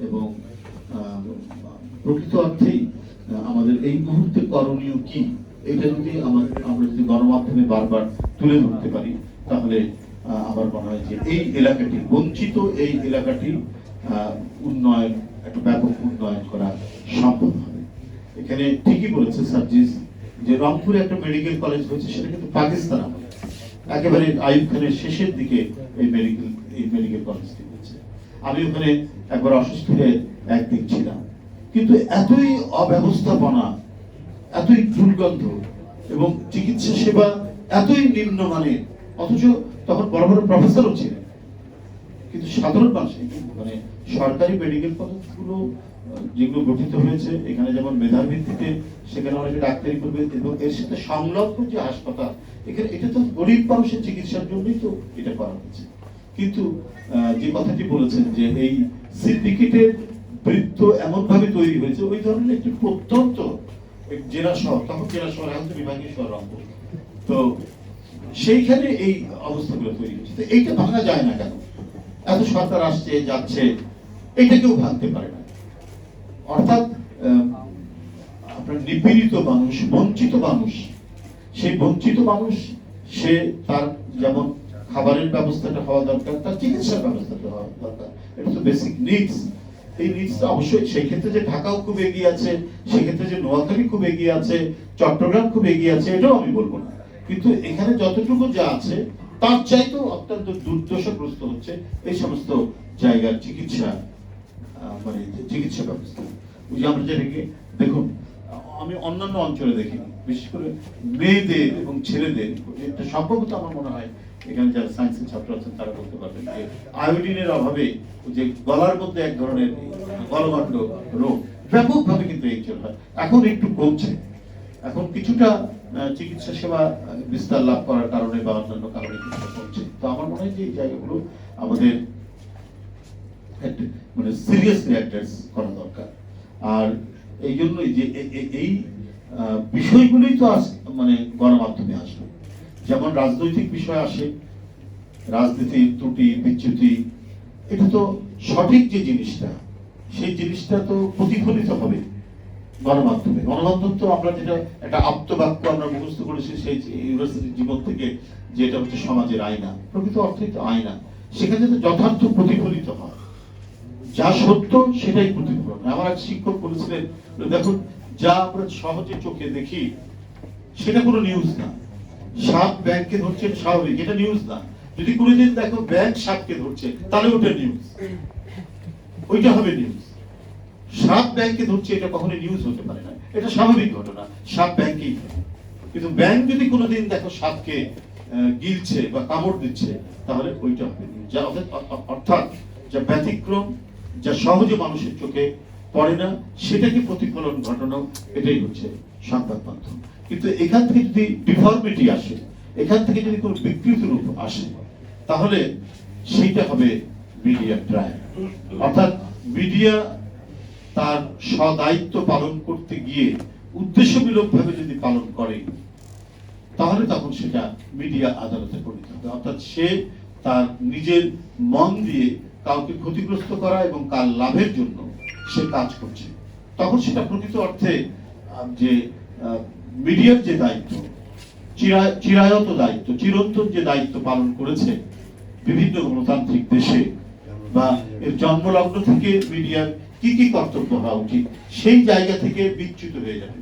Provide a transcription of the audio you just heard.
এবং প্রকৃত অর্থেই আমাদের এই মুহূর্তে করণীয় কি? এটা যদি আমার- যদি গণমাধ্যমে বারবার তুলে ধরতে পারি, তাহলে আমার মনে হয় যে এই এলাকাটি, বঞ্চিত এই এলাকাটি উন্নয়ন, একটা ব্যাপক উন্নয়ন করা সম্ভব হবে। এখানে ঠিকই বলেছে সার্জিস যে রংপুরে একটা মেডিকেল কলেজ হয়েছে, সেটা কিন্তু পাকিস্তান একেবারে আইব খানের শেষের দিকে এই মেডিকেল এই মেডিকেল কলেজটি হয়েছে। আমি ওখানে একবার অসুস্থ হয়ে একদিন ছিলাম। কিন্তু এতই অব্যবস্থাপনা, এতই দুর্গন্ধ এবং চিকিৎসা সেবা এতই নিম্নমানের, অথচ তখন বড় বড় প্রফেসরও ছিলেন। কিন্তু সাধারণ মানুষ মানে সরকারি মেডিকেল কলেজগুলো, যেগুলো গঠিত হয়েছে, এখানে যেমন মেধার ভিত্তিতে সেখানে অনেকে ডাক্তারি করবে, এবং এর সাথে সংলগ্ন যে হাসপাতাল, এখানে এটা তো গরিব মানুষের চিকিৎসার জন্যই তো এটা করা হয়েছে। কিন্তু যে কথাটি বলেছেন যে এই সিন্ডিকেটের বৃত্ত এমন ভাবে তৈরি হয়েছে, ওই ধরনের একটি প্রত্যন্ত জেলা শহর, তখন জেলা শহর, এখন তো বিভাগীয় শহর রংপুর। তো সেইখানে এই অবস্থাগুলো তৈরি হচ্ছে তো এইটা ভাঙা যায় না কেন? এত সরকার আসছে, যাচ্ছে, এটা কেউ ভাঙতে পারে না। অর্থাৎ আপনার নিপীড়িত মানুষ, বঞ্চিত মানুষ, সেই বঞ্চিত মানুষ, সে তার যেমন খাবারের ব্যবস্থাটা হওয়া দরকার, তার চিকিৎসার ব্যবস্থাটা হওয়া দরকার। এটা তো বেসিক নিডস এই নিডসটা অবশ্যই, সেই ক্ষেত্রে যে ঢাকাও খুব এগিয়ে আছে সেক্ষেত্রে যে নোয়াখালী খুব এগিয়ে আছে, চট্টগ্রাম খুব এগিয়ে আছে, এটাও আমি বলব না। কিন্তু এখানে যতটুকু যা আছে, তার চাইতেও অত্যন্ত দুর্দশাগ্রস্ত হচ্ছে এই সমস্ত জায়গার চিকিৎসা মানে চিকিৎসা ব্যবস্থা। যে আমরা যেটাকে দেখুন, আমি অন্যান্য অঞ্চলে দেখি বিশেষ করে মেয়েদের এবং ছেলেদের, এটা সম্ভবত আমার মনে হয় এখানে যারা সায়েন্সের ছাত্র আছেন তারা বলতে পারবেন যে আয়োডিনের অভাবে যে গলার মধ্যে এক ধরনের গলমাণ্ড রোগ ব্যাপকভাবে কিন্তু এই হয়। এখন একটু কমছে। এখন কিছুটা চিকিৎসা সেবা বিস্তার লাভ করার কারণে বা অন্যান্য কারণে কিছুটা কমছে। তো আমার মনে হয় যে এই জায়গাগুলো আমাদের মানে সিরিয়াসলি অ্যাড্রেস করা দরকার। আর এই জন্যই যে এই বিষয়গুলোই তো আস মানে গণমাধ্যমে আসবে যেমন রাজনৈতিক বিষয় আসে, রাজনীতি, ত্রুটি, বিচ্যুতি, এটা তো সঠিক যে জিনিসটা, সেই জিনিসটা তো প্রতিফলিত হবে গণমাধ্যমে। গণমাধ্যম তো আমরা যেটা একটা আপ্তবাক্য আমরা মুখস্থ করেছি সেই ইউনিভার্সিটির জীবন থেকে যেটা হচ্ছে সমাজের আয়না, প্রকৃত অর্থই তো আয়না। সেখানে তো যথার্থ প্রতিফলিত হয়। যা সত্য সেটাই প্রতিফলন আমার এক শিক্ষক বলেছিলেন, দেখুন, যা আমরা সহজে চোখে দেখি, সেটা কোনো নিউজ না। সাপ ব্যাংকে ধরছে স্বাভাবিক এটা নিউজ না। যদি কোনোদিন দেখো ব্যাংক সাপকে ধরছে তাহলে ওটা নিউজ ওইটা হবে নিউজ সাপ ব্যাংকে ধরছে এটা কখনো নিউজ হতে পারে না। এটা স্বাভাবিক ঘটনা সাপ ব্যাংকেই। কিন্তু ব্যাংক যদি কোনোদিন দেখো আহ, গিলছে বা কামড় দিচ্ছে তাহলে ওইটা হবে news। যা অর্থাৎ যা ব্যতিক্রম যা সহজে মানুষের চোখে পড়ে না সেটাকে প্রতিফলন ঘটানো? এটাই হচ্ছে সংবাদ মাধ্যম কিন্তু এখান থেকে যদি ডিফর্মিটি আসে, এখান থেকে যদি কোনো বিকৃত রূপ আসে, তাহলে সেইটা হবে মিডিয়া ট্রায়াল অর্থাৎ মিডিয়া তার সদায়িত্ব পালন করতে গিয়ে উদ্দেশ্যমূলক ভাবে যদি পালন করে, তাহলে তখন সেটা মিডিয়া আদালতে পরিণত হবে। অর্থাৎ সে তার নিজের মন দিয়ে কাউকে ক্ষতিগ্রস্ত করা এবং কার লাভের জন্য সে কাজ করছে। তখন সেটা প্রকৃত অর্থে যে মিডিয়ার যে দায়িত্ব চিরায়ত দায়িত্ব, চিরন্তন যে দায়িত্ব পালন করেছে বিভিন্ন গণতান্ত্রিক দেশে বা এর জন্মলগ্ন থেকে মিডিয়ার কি কি কর্তব্য হওয়া উচিত, সেই জায়গা থেকে বিচ্যুত হয়ে যাবে।